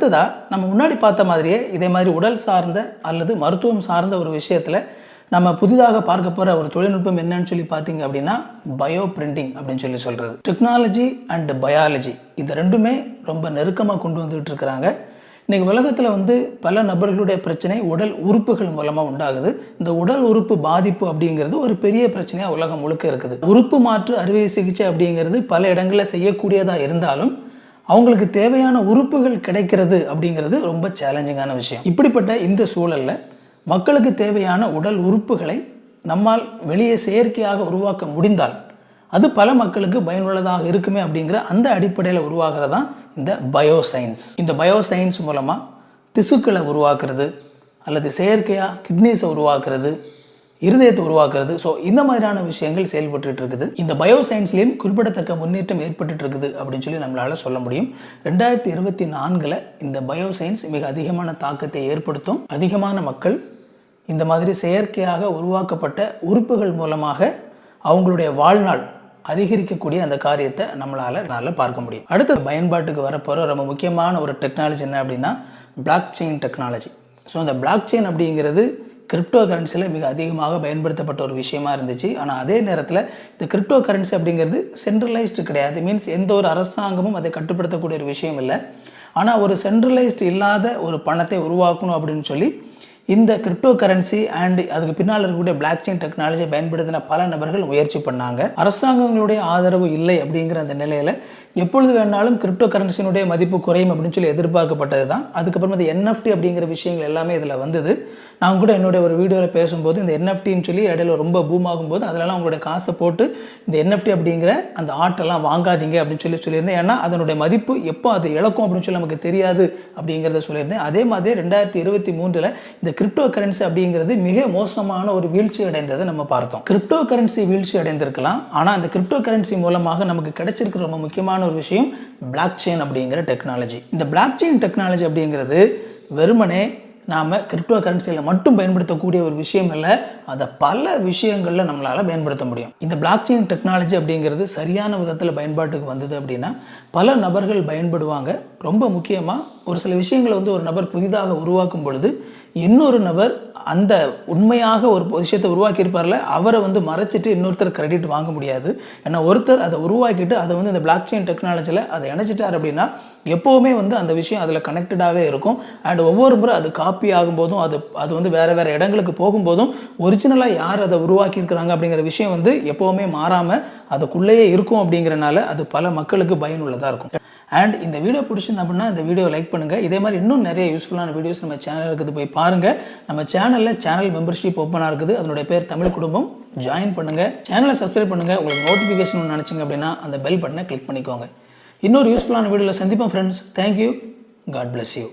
அடுத்ததாக நம்ம முன்னாடி பார்த்த மாதிரியே இதே மாதிரி உடல் சார்ந்த அல்லது மருத்துவம் சார்ந்த ஒரு விஷயத்தில் நம்ம புதிதாக பார்க்க போகிற ஒரு தொழில்நுட்பம் என்னன்னு சொல்லி பார்த்தீங்க அப்படின்னா பயோ பிரிண்டிங் அப்படின்னு சொல்லி சொல்கிறது டெக்னாலஜி அண்ட் பயாலஜி இது ரெண்டுமே ரொம்ப நெருக்கமாக கொண்டு வந்துகிட்டு இருக்கிறாங்க. இன்றைக்கி உலகத்தில் வந்து பல நபர்களுடைய பிரச்சனை உடல் உறுப்புகள் மூலமாக உண்டாகுது. இந்த உடல் உறுப்பு பாதிப்பு அப்படிங்கிறது ஒரு பெரிய பிரச்சனையாக உலகம் முழுக்க இருக்குது. உறுப்பு மாற்று அறுவை சிகிச்சை அப்படிங்கிறது பல இடங்களில் செய்யக்கூடியதாக இருந்தாலும் அவங்களுக்கு தேவையான உறுப்புகள் கிடைக்கிறது அப்படிங்கிறது ரொம்ப சேலஞ்சிங்கான விஷயம். இப்படிப்பட்ட இந்த சூழலில் மக்களுக்கு தேவையான உடல் உறுப்புகளை நம்மால் வெளியே செயற்கையாக உருவாக்க முடிந்தால் அது பல மக்களுக்கு பயனுள்ளதாக இருக்குமே அப்படிங்கிற அந்த அடிப்படையில் உருவாகிறது இந்த பயோசைன்ஸ் இந்த பயோசைன்ஸ் மூலமாக திசுக்களை உருவாக்குறது அல்லது செயற்கையாக கிட்னிஸை உருவாக்குறது இருதயத்தை உருவாக்குறது. ஸோ இந்த மாதிரியான விஷயங்கள் செயல்பட்டு இருக்குது. இந்த பயோ சயின்ஸ்லேயும் குறிப்பிடத்தக்க முன்னேற்றம் ஏற்பட்டு இருக்குது அப்படின்னு சொல்லி நம்மளால் சொல்ல முடியும். ரெண்டாயிரத்தி இருபத்தி நான்கில் இந்த பயோ சயின்ஸ் மிக அதிகமான தாக்கத்தை ஏற்படுத்தும். அதிகமான மக்கள் இந்த மாதிரி செயற்கையாக உருவாக்கப்பட்ட உறுப்புகள் மூலமாக அவங்களுடைய வாழ்நாள் அதிகரிக்கக்கூடிய அந்த காரியத்தை நம்மளால் நல்லா பார்க்க முடியும். அடுத்த பயன்பாட்டுக்கு வரப்போகிற ரொம்ப முக்கியமான ஒரு டெக்னாலஜி என்ன அப்படின்னா பிளாக் செயின் டெக்னாலஜி ஸோ அந்த பிளாக் செயின் அப்படிங்கிறது கிரிப்டோ கரன்சியில் மிக அதிகமாக பயன்படுத்தப்பட்ட ஒரு விஷயமா இருந்துச்சு. ஆனால் அதே நேரத்தில் இந்த கிரிப்டோ கரன்சி அப்படிங்கிறது சென்ட்ரலைஸ்டு கிடையாது. மீன்ஸ் எந்த ஒரு அரசாங்கமும் அதை கட்டுப்படுத்தக்கூடிய ஒரு விஷயம் இல்லை. ஆனால் ஒரு சென்ட்ரலைஸ்டு இல்லாத ஒரு பணத்தை உருவாக்கணும் அப்படின்னு சொல்லி இந்த கிரிப்டோ கரன்சி அண்ட் அதுக்கு பின்னால் இருக்கக்கூடிய பிளாக் செயின் டெக்னாலஜியை பயன்படுத்தின பல நபர்கள் முயற்சி பண்ணாங்க. அரசாங்கங்களுடைய ஆதரவு இல்லை அப்படிங்கிற அந்த நிலையில் எப்பொழுது வேணாலும் கிரிப்டோ கரன்சியினுடைய மதிப்பு குறையும் அப்படின்னு சொல்லி எதிர்பார்க்கப்பட்டது தான் அதுக்கப்புறம் இந்த என்எஃப்டி அப்படிங்கிற விஷயங்கள் எல்லாமே இதில் வந்தது. நான் கூட என்னுடைய ஒரு வீடியோவில் பேசும்போது இந்த என்எஃப்டின்னு சொல்லி இடையில ரொம்ப பூம் ஆகும்போது அதிலலாம் உங்களுடைய காசை போட்டு இந்த என்எஃப்டி அப்படிங்கிற அந்த ஆட்டெல்லாம் வாங்காதீங்க அப்படின்னு சொல்லி சொல்லியிருந்தேன். ஏன்னா அதனுடைய மதிப்பு எப்போ அது இழக்கும் அப்படின்னு சொல்லி நமக்கு தெரியாது அப்படிங்கிறத சொல்லியிருந்தேன். அதே மாதிரி ரெண்டாயிரத்தி இருபத்தி மூன்றில் இந்த கிரிப்டோ கரன்சி அப்படிங்கிறது மிக மோசமான ஒரு வீழ்ச்சி அடைந்ததை நம்ம பார்த்தோம். கிரிப்டோ கரன்சி வீழ்ச்சி அடைந்திருக்கலாம். ஆனால் அந்த கிரிப்டோ கரன்சி மூலமாக நமக்கு கிடைச்சிருக்கிற ரொம்ப முக்கியமான ஒரு விஷயம் பிளாக் செயின் அப்படிங்கிற டெக்னாலஜி இந்த பிளாக் செயின் டெக்னாலஜி அப்படிங்கிறது வெறுமனே நாம் கிரிப்டோ கரன்சியில் மட்டும் பயன்படுத்தக்கூடிய ஒரு விஷயம் இல்லை அதை பல விஷயங்களில் நம்மளால் பயன்படுத்த முடியும். இந்த பிளாக் செயின் டெக்னாலஜி அப்படிங்கிறது சரியான விதத்தில் பயன்பாட்டுக்கு வந்தது அப்படின்னா பல நபர்கள் பயன்படுவாங்க. ரொம்ப முக்கியமாக ஒரு சில விஷயங்களை வந்து ஒரு நபர் புதிதாக உருவாக்கும் பொழுது இன்னொரு நபர் அந்த உண்மையாக ஒரு விஷயத்தை உருவாக்கியிருப்பார்ல அவரை வந்து மறைச்சிட்டு இன்னொருத்தர் கிரெடிட் வாங்க முடியாது. ஏன்னா ஒருத்தர் அதை உருவாக்கிட்டு அதை வந்து இந்த பிளாக் செயின் டெக்னாலஜியில் அதை இணைச்சிட்டார் அப்படின்னா எப்போவுமே வந்து அந்த விஷயம் அதில் கனெக்டடாகவே இருக்கும். அண்ட் ஒவ்வொரு முறை அது காப்பி ஆகும்போதும் அது அது வந்து வேறு வேறு இடங்களுக்கு போகும்போதும் ஒரிஜினலாக யார் அதை உருவாக்கியிருக்கிறாங்க அப்படிங்கிற விஷயம் வந்து எப்போவுமே மாறாமல் அதுக்குள்ளேயே இருக்கும் அப்படிங்கிறனால அது பல மக்களுக்கு பயனுள்ளதாக இருக்கும். அண்ட் இந்த வீடியோ பிடிச்சிருந்தா அப்படின்னா இந்த வீடியோ லைக் பண்ணுங்கள் இதே மாதிரி இன்னும் நிறைய யூஸ்ஃபுல்லான வீடியோஸ் நம்ம சேனல் இருக்குது போய் பாருங்கள் நம்ம சேனலில் சேனல் மெம்பர்ஷிப் ஓப்பனாக இருக்குது. அதனுடைய பேர் தமிழ் குடும்பம். ஜாயின் பண்ணுங்கள் சேனலை சப்ஸ்கிரைப் பண்ணுங்கள் உங்களுக்கு நோட்டிஃபிகேஷன் நினச்சிங்க அப்படின்னா அந்த பெல் பட்டனை கிளிக் பண்ணிக்கோங்க. இன்னொரு யூஸ்ஃபுல்லான வீடியோவில் சந்திப்போம் friends thank you God bless you